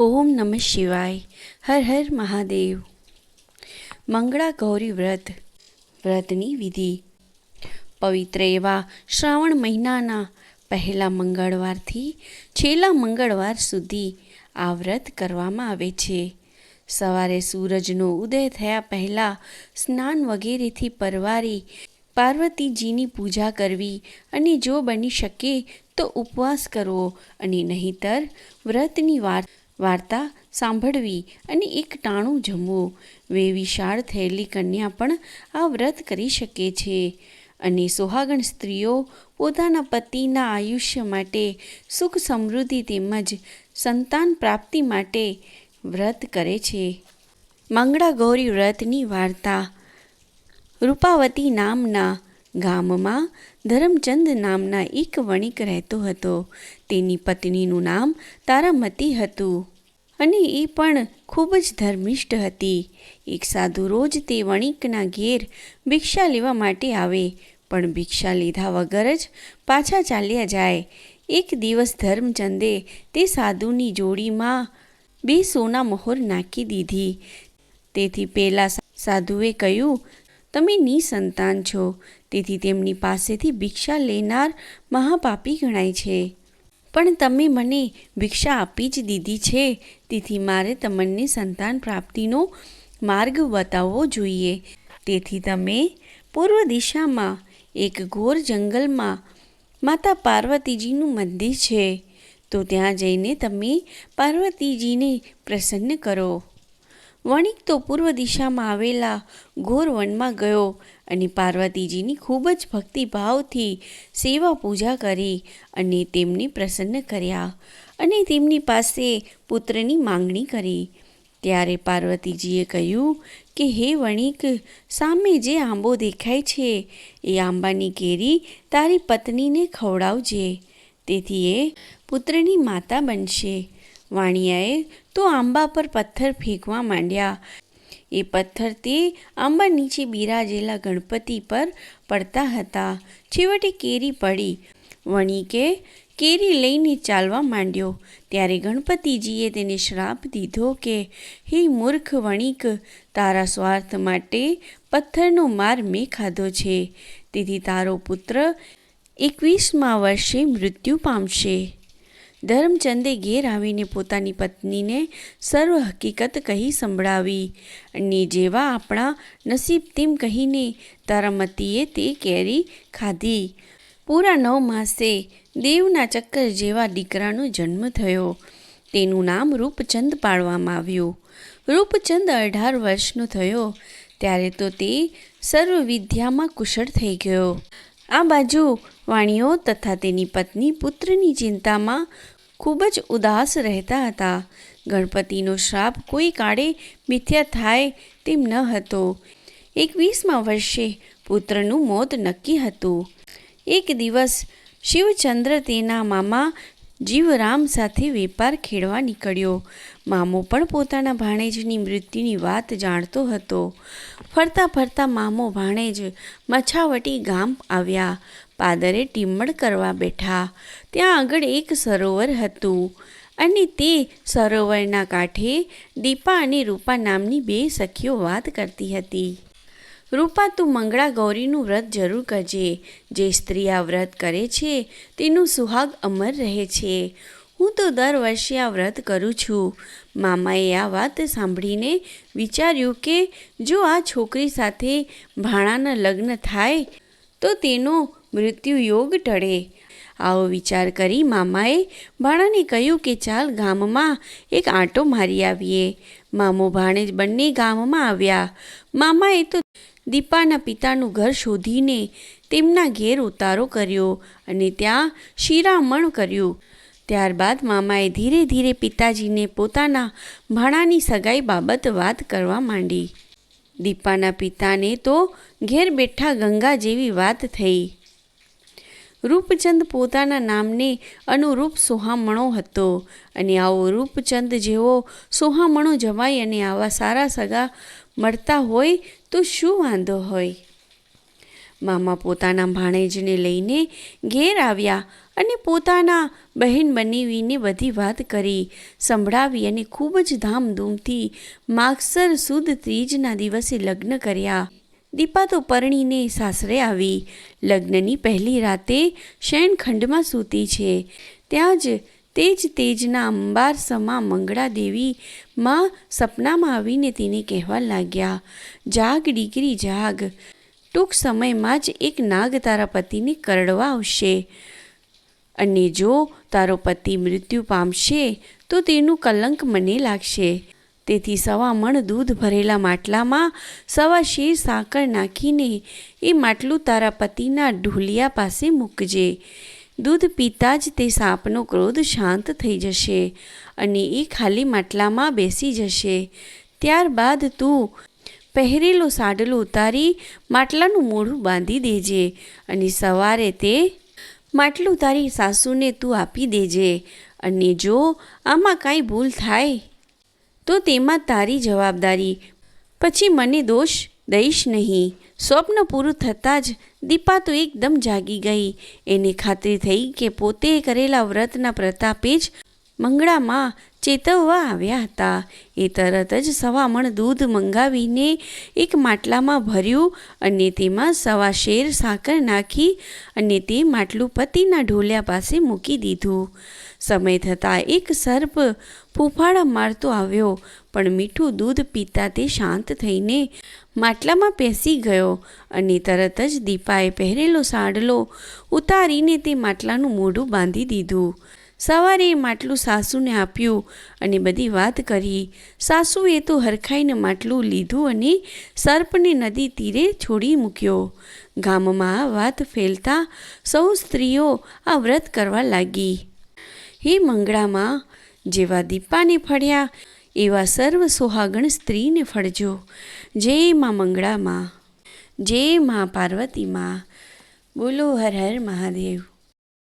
ઓમ નમઃ શિવાય. હર હર મહાદેવ. મંગળા ગૌરી વ્રત. વ્રતની વિધિ. પવિત્ર એવા શ્રાવણ મહિનાના પહેલા મંગળવારથી છેલ્લા મંગળવાર સુધી આ વ્રત કરવામાં આવે છે. સવારે સૂરજનો ઉદય થયા પહેલાં સ્નાન વગેરેથી પરવારી પાર્વતીજીની પૂજા કરવી અને જો બની શકે તો ઉપવાસ કરવો અને નહીંતર વ્રતની વાર વાર્તા સાંભળવી અને એક ટાણું જમવું. વે વિશાળ થયેલી કન્યા પણ આ વ્રત કરી શકે છે અને સુહાગણ સ્ત્રીઓ પોતાના પતિના આયુષ્ય માટે સુખ સમૃદ્ધિ તેમજ સંતાન પ્રાપ્તિ માટે વ્રત કરે છે. મંગળા ગૌરી વ્રતની વાર્તા રૂપાવતી નામના ગામમાં ધરમચંદ નામના એક વણિક રહેતો હતો. તેની પત્નીનું નામ તારામતી હતું અને એ પણ ખૂબ જ ધર્મિષ્ઠ હતી. એક સાધુ રોજ તે વણિકના ઘેર ભિક્ષા લેવા માટે આવે, પણ ભિક્ષા લીધા વગર જ પાછા ચાલ્યા જાય. એક દિવસ ધર્મચંદે તે સાધુની જોડીમાં બે સોના મહોર નાખી દીધી. તેથી પહેલાં સાધુએ કહ્યું તમે નિસંતાન છો. તેથી તેમની પાસેથી ભિક્ષા લેનાર મહાપાપી ગણાય છે. પણ તમે મને ભિક્ષા આપી જ દીધી છે. તેથી મારે તમને સંતાન પ્રાપ્તિનો માર્ગ બતાવવો જોઈએ. તેથી તમે પૂર્વ દિશામાં એક ઘોર જંગલમાં માતા પાર્વતીજીનું મંદિર છે. તો ત્યાં જઈને તમે પાર્વતીજીને પ્રસન્ન કરો. વણિક તો પૂર્વ દિશામાં આવેલા ઘોર વનમાં ગયો અને પાર્વતીજીની ખૂબ જ ભક્તિભાવથી સેવા પૂજા કરી અને તેમને પ્રસન્ન કર્યા અને તેમની પાસે પુત્રની માંગણી કરી. ત્યારે પાર્વતીજીએ કહ્યું કે, હે વણિક, સામે જે આંબો દેખાય છે, એ આંબાની કેરી તારી પત્નીને ખવડાવજે. તેથી એ પુત્રની માતા બનશે. વાણિયાએ તો આંબા પર પથ્થર ફેંકવા માંડ્યા. એ પથ્થર તે આંબા નીચે બિરાજેલા ગણપતિ પર પડતા હતા. છેવટે કેરી પડી. વણિકે કેરી લઈને ચાલવા માંડ્યો. ત્યારે ગણપતિજીએ તેને શ્રાપ દીધો કે, હે મૂર્ખ વણિક, તારા સ્વાર્થ માટે પથ્થરનો માર મેં ખાધો છે. તેથી તારો પુત્ર એકવીસમા વર્ષે મૃત્યુ પામશે. ધર્મચંદે ઘેર આવીને પોતાની પત્નીને સર્વ હકીકત કહી સંભળાવી. અને જેવા આપણા નસીબ તેમ કહીને તારામતીએ તે કેરી ખાધી. પૂરા નવ માસે દેવના ચક્કર જેવા દીકરાનો જન્મ થયો. તેનું નામ રૂપચંદ પાડવામાં આવ્યું. રૂપચંદ અઢાર વર્ષનો થયો. ત્યારે તો તે સર્વ વિદ્યામાં કુશળ થઈ ગયો. આ બાજુ વાણીઓ તથા તેની પત્ની પુત્રની ચિંતામાં ખૂબ જ ઉદાસ રહેતા હતા. ગણપતિનો શ્રાપ કોઈ કાળે મિથ્યા થાય તેમ ન હતો. એકવીસમા વર્ષે પુત્રનું મોત નક્કી હતું. એક દિવસ શિવચંદ્ર તેના મામા જીવરામ સાથે વેપાર ખેડવા નીકળ્યો. મામો પણ પોતાના ભાણેજની મૃત્યુની વાત જાણતો હતો. ફરતા ફરતા મામો ભાણેજ મછાવટી ગામ આવ્યા. પાદરે ટીમણ કરવા બેઠા. ત્યાં આગળ એક સરોવર હતું અને તે સરોવરના કાંઠે દીપા અને રૂપા નામની બે સખીઓ વાત કરતી હતી. રૂપા, તું મંગળા ગૌરીનું વ્રત જરૂર કરજે. જે સ્ત્રી આ વ્રત કરે છે, તેનું સુહાગ અમર રહે છે. હું તો દર વર્ષે આ વ્રત કરું છું. મામાએ આ વાત સાંભળીને વિચાર્યું કે જો આ છોકરી સાથે ભાણાના લગ્ન થાય, તો તેનો મૃત્યુ યોગ ટળે. આવો વિચાર કરી મામાએ ભાણાને કહ્યું કે ચાલ ગામમાં એક આંટો મારી આવીએ. મામો ભાણેજ બંને ગામમાં આવ્યા. મામાએ તો દીપાના પિતાનું ઘર શોધીને તેમના ઘેર ઉતારો કર્યો અને ત્યાં શિરામણ કર્યું. ત્યારબાદ મામાએ ધીરે ધીરે પિતાજીને પોતાના ભાણાની સગાઈ બાબત વાત કરવા માંડી. દીપાના પિતાને તો ઘેર બેઠા ગંગા જેવી વાત થઈ. રૂપચંદ પોતાના નામને અનુરૂપ સોહામણો હતો. અને આવો રૂપચંદ જેવો સોહામણો જમાઈ અને આવા સારા સગા મળતા હોય તો શું વાંધો હોય? મામા પોતાના ભાણેજને લઈને ઘેર આવ્યા અને પોતાના બહેન બનીવીને બધી વાત કરી, સંભળાવી અને ખૂબ જ ધામધૂમથી માગસર સુદ ત્રીજના દિવસે લગ્ન કર્યા. દીપા તો પરણીને સાસરે આવી. લગ્નની પહેલી રાતે શયનખંડમાં સૂતી છે. ત્યાં જ તેજ તેજના અંબાર સમા મંગળા માં સપનામાં આવીને તેને કહેવા લાગ્યા, જાગ દીકરી જાગ. ટૂંક સમયમાં જ એક નાગ તારા પતિને કરડવા આવશે. અને જો તારો પતિ મૃત્યુ પામશે, તો તેનું કલંક મને લાગશે. તેથી સવા મણ દૂધ ભરેલા માટલામાં સવા શેર સાકર નાખીને એ માટલું તારા પતિના ઢોલિયા પાસે મૂકજે. દૂધ પીતા જ તે સાપનો ક્રોધ શાંત થઈ જશે અને એ ખાલી માટલામાં બેસી જશે. ત્યારબાદ તું પહેરેલો સાડલો ઉતારી માટલાનું મોઢું બાંધી દેજે અને સવારે તે માટલું તારી સાસુને તું આપી દેજે અને જો આમાં કાંઈ ભૂલ થાય તો તેમાં તારી જવાબદારી. પછી મને દોષ દઈશ નહીં. સ્વપ્ન પૂરું થતાં જ દીપા તો એકદમ જાગી ગઈ. એને ખાતરી થઈ કે પોતે કરેલા વ્રતના પ્રતાપે જ મંગળામાં ચેતવવા આવ્યા હતા. એ તરત જ સવા મણ દૂધ મંગાવીને એક માટલામાં ભર્યું અને તેમાં સવા શેર સાકર નાખી અને તે માટલું પતિના ઢોલિયા પાસે મૂકી દીધું. સમય થતાં એક સર્પ ફૂફાડા મારતો આવ્યો, પણ મીઠું દૂધ પીતા તે શાંત થઈને માટલામાં પેસી ગયો અને તરત જ દીપાએ પહેરેલો સાડલો ઉતારીને તે માટલાનું મોઢું બાંધી દીધું. સવારે માટલું સાસુને આપ્યું અને બધી વાત કરી. સાસુએ તો હરખાઈને માટલું લીધું અને સર્પને નદી તીરે છોડી મૂક્યો. ગામમાં આ વાત ફેલતા સૌ સ્ત્રીઓ આ વ્રત કરવા લાગી. હે મંગળામાં, જેવા દીપાને ફળ્યા, એવા સર્વ સોહાગણ સ્ત્રીને ફળજો. જય માં મંગળામાં, જય માં પાર્વતીમાં, બોલો હર હર મહાદેવ.